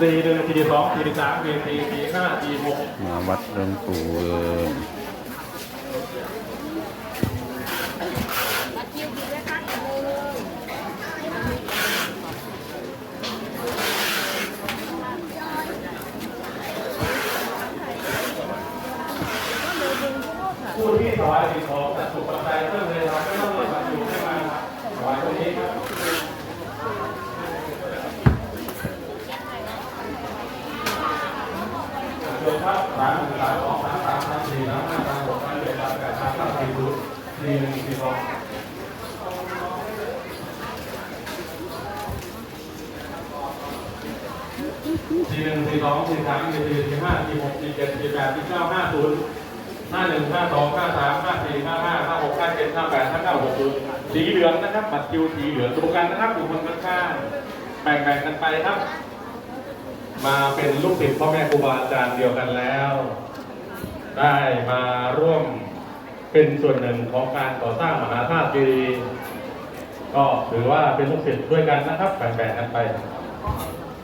สี่หนึ่งสี่สองสี่สามสี่สี่สี่ห้าสี่หกมาวัดหลวงปู่เอิมผู้ที่ถวายสิ่งของสัตว์สุขปัจจัยเพิ่มเลยครับไม่ต้องเลาอยู่ให้มาถวายตรงนี้ครับโยมครับ สามสามสองสามสามสามสี่สามห้าสามหกสามเจ็ดสามแปดสามเก้าสี่ศูนย์สี่หนึ่งสี่สองสี่หนึ่งสี่สองสี่สามสี่สี่สี่ห้าสี่หกสี่เจ็ดสี่แปดสี่เก้าห้าศูนย์ห้าหนึ่งห้าสองห้าสามห้าสี่ห้าห้าห้าหกห้าเจ็ดห้าแปดห้าเก้าหกศูนย์สีเหลืองนะครับบัตรคิวสีเหลืองตรงกันนะครับอยู่คนข้างๆแบ่งๆกันไปครับ มาเป็นลูกศิษย์พ่อแม่ครูบาอาจารย์เดียวกันแล้ว ได้มาร่วมเป็นส่วนหนึ่งของการก่อสร้างมหาธาตุเจดีย์ก็ถือว่าเป็นลูกศิษย์ด้วยกันนะครับแบ่งๆกันไป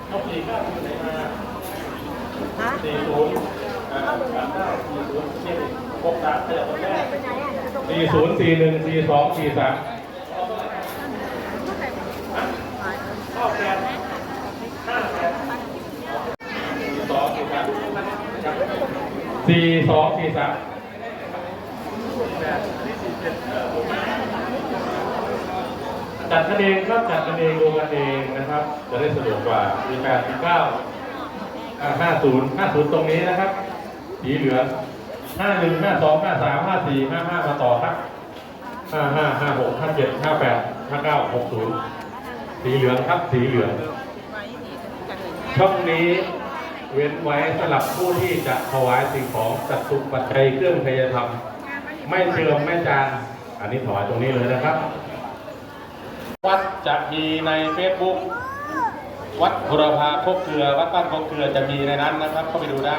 เอาสี่เก้าอยู่ไหนมาสี่ศูนย์อ่าสามเก้าสี่ศูนย์สี่หกสามขยับมาแค่สี่ศูนย์สี่หนึ่งสี่สองสี่สามข้อแปดห้าแปดสี่สองสี่สาม สี่สองสี่สามจัดกันเองครับจัดกันเองดูกันเองนะครับ จะได้สะดวกกว่ามีแปดมีเก้าห้าศูนย์ห้าศูนย์ตรงนี้นะครับ สีเหลืองห้าหนึ่งห้าสองห้าสามห้าสี่ห้าห้ามาต่อครับห้าห้าห้าหกห้าเจ็ดห้าแปดห้าเก้าหกศูนย์สีเหลืองครับสีเหลืองช่องนี้ เว้นไว้สำหรับผู้ที่จะถวายสิ่งของจัดสุปัจจัยเครื่องพยธรรม ไม่เชื่อมไม่จานอันนี้ถวายตรงนี้เลยนะครับ วัดจะมีในเฟซบุ๊กวัดบุรพาโคกเกลือ วัดบ้านโคกเกลือจะมีในนั้นนะครับเข้าไปดูได้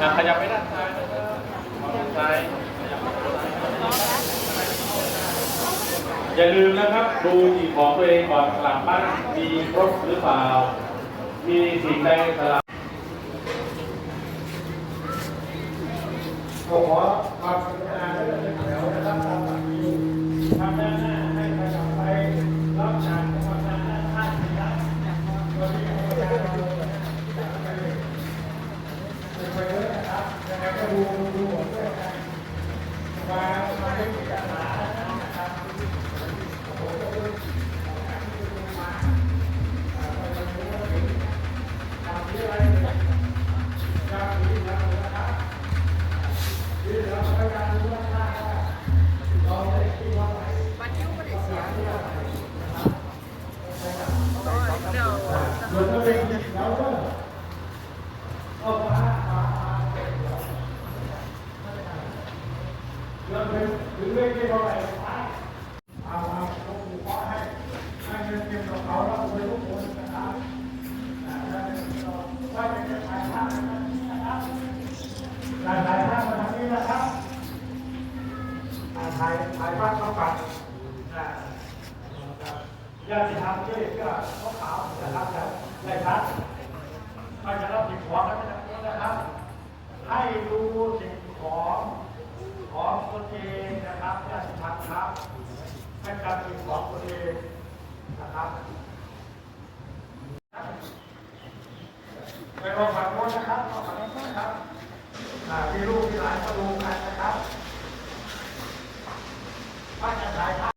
อะขยับไปด้านซ้ายนะครับมองด้านซ้ายขยับไปด้านซ้าย อย่าลืมนะครับดูสิ่งของตัวเองก่อนกลับบ้านมีครบหรือเปล่า มีสิ่งใดสลับขอความกรุ ญาติธรรมที่ก็เขาขาวนะครับแต่ได้ชัดไม่จะรับสิ่งของกันนะครับ ให้ดูสิ่งของของตนเองนะครับญาติธรรมครับให้จำสิ่งของตนเองนะครับไปรอฝั่ง โน้นนะครับขอฝั่งโน้นะครับอ่ามีลูกที่หลานก็ดูกันนะครับว่าจะถ่ายภาพ